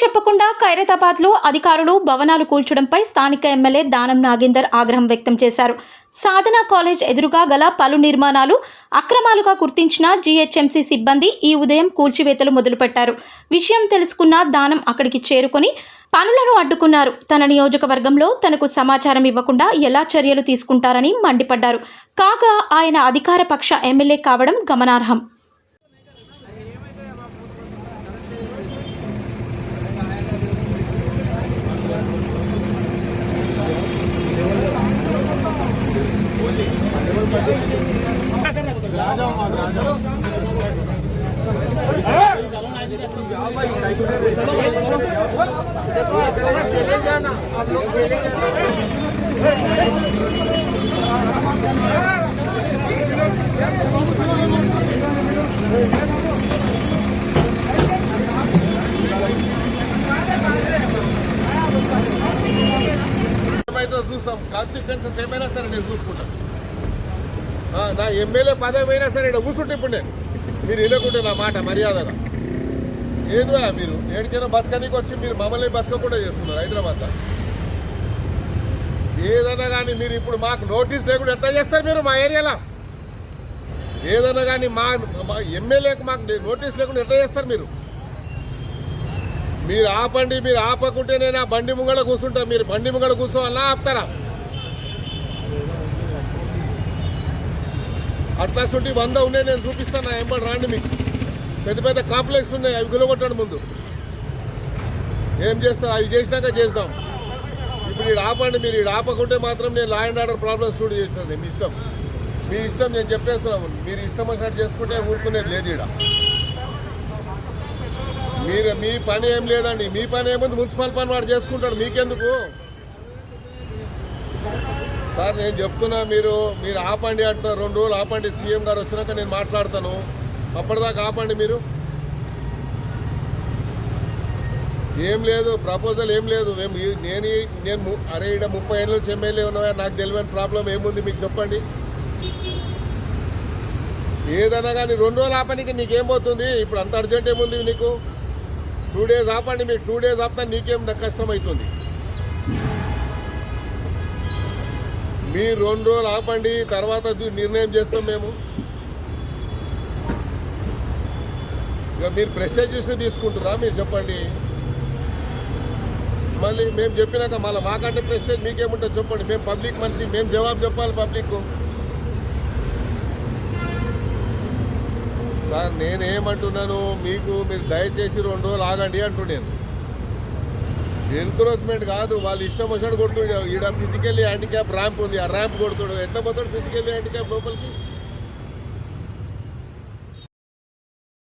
చెప్పకుండా ఖైరతాబాద్లో అధికారులు భవనాలు కూల్చడంపై స్థానిక ఎమ్మెల్యే దానం నాగేందర్ ఆగ్రహం వ్యక్తం చేశారు. సాధన కాలేజ్ ఎదురుగా గల పలు నిర్మాణాలు అక్రమాలుగా గుర్తించిన జీహెచ్ఎంసీ సిబ్బంది ఈ ఉదయం కూల్చివేతలు మొదలుపెట్టారు. విషయం తెలుసుకున్న దానం అక్కడికి చేరుకొని పనులను అడ్డుకున్నారు. తన నియోజకవర్గంలో తనకు సమాచారం ఇవ్వకుండా ఎలా చర్యలు తీసుకుంటారని మండిపడ్డారు. కాగా ఆయన అధికార పక్ష ఎమ్మెల్యే కావడం గమనార్హం. ఏమైతే చూస్తాం కాన్సిక్వెన్సెస్ ఏమైనా సరే నేను చూసుకుంటాను ఆ, నా ఎమ్మెల్యే పదవి అయినా సరే ఇక్కడ కూర్చుంటే ఇప్పుడు నేను. మీరు వినకుంటే నా మాట మర్యాదగా. ఏదో మీరు? ఏడికైనా బతకనికి వచ్చి మీరు మమ్మల్ని బతకకుండా చేస్తున్నారు హైదరాబాద్ ఏదన్నా కానీ మీరు ఇప్పుడు మాకు నోటీస్ లేకుండా ఎట్లా చేస్తారు మీరు మా ఏరియాలో? ఏదైనా కానీ మా మా ఎమ్మెల్యేకి మాకు నోటీస్ లేకుండా ఎట్లా చేస్తారు మీరు? మీరు ఆపండి మీరు ఆపకుంటే నేను ఆ బండి ముంగళ కూర్చుంటా. మీరు బండి ముంగళ కూర్చోవాలా ఆపుతారా? అట్లా వంద ఉన్నాయి నేను చూపిస్తాను. నా ఎంబడి రాండి మీకు. పెద్ద పెద్ద కాంప్లెక్స్ ఉన్నాయి అవి గులగొట్టండి ముందు. ఏం చేస్తారు? అవి చేసినాక చేద్దాం. ఇప్పుడు ఇది ఆపండి మీరు. ఈడ ఆపకుంటే మాత్రం నేను లా అండ్ ఆర్డర్ ప్రాబ్లమ్స్ చూడు చేస్తుంది మీ ఇష్టం. మీ ఇష్టం నేను చెప్పేస్తున్నాను. మీరు ఇష్టం వచ్చినట్టు చేసుకుంటే ఊరుకునేది లేదు ఈడ. మీరు మీ పని ఏం లేదండి. మీ పని ఏముంది? మున్సిపల్ పని వాడు చేసుకుంటాడు. మీకెందుకు? సార్ నేను చెప్తున్నా మీరు మీరు ఆపండి అంటున్నారు రెండు రోజులు ఆపండి. సీఎం గారు వచ్చినాక నేను మాట్లాడతాను. అప్పటిదాకా ఆపండి మీరు. ఏం లేదు ప్రపోజల్ ఏం లేదు. మేము నేను నేను ము- అరే ఇక్కడ ముప్పై ఏళ్ళ నుంచి ఎమ్మెల్యే ఉన్నవా? నాకు తెలియని ప్రాబ్లం ఏముంది మీకు చెప్పండి. ఏదైనా కానీ రెండు రోజులు ఆపనికి నీకేం పోతుంది? ఇప్పుడు అంత అర్జెంట్ ఏముంది నీకు టూ డేస్ ఆపండి మీకు టూ డేస్ ఆపితే నీకేం నాకు మీరు రెండు రోజులు ఆపండి తర్వాత చూ- నిర్ణయం చేస్తాం మేము. ఇక మీరు ప్రెస్టేజెస్ తీసుకుంటారా మీరు చెప్పండి. మళ్ళీ మేము చెప్పినాక మళ్ళీ మాకంటే ప్రెస్టేజ్ మీకేముంటుంది చెప్పండి. మేము పబ్లిక్ మనిషి మేము జవాబు చెప్పాలి పబ్లిక్ సార్ నేనేమంటున్నాను మీకు మీరు దయచేసి రెండు రోజులు ఆగండి అంటున్నాను ఎన్క్రోచ్మెంట్ కాదు వాళ్ళు ఇష్టం వచ్చినట్టు కొడుతుండే. ఈడ ఫిజికల్లీ హ్యాండిక్యాప్ ర్యాంప్ ఉంది. ఆ ర్యాంప్ కొడుతుడు. ఎట్లా పోతాడు ఫిజికల్లీ హ్యాండిక్యాప్ లోపలికి?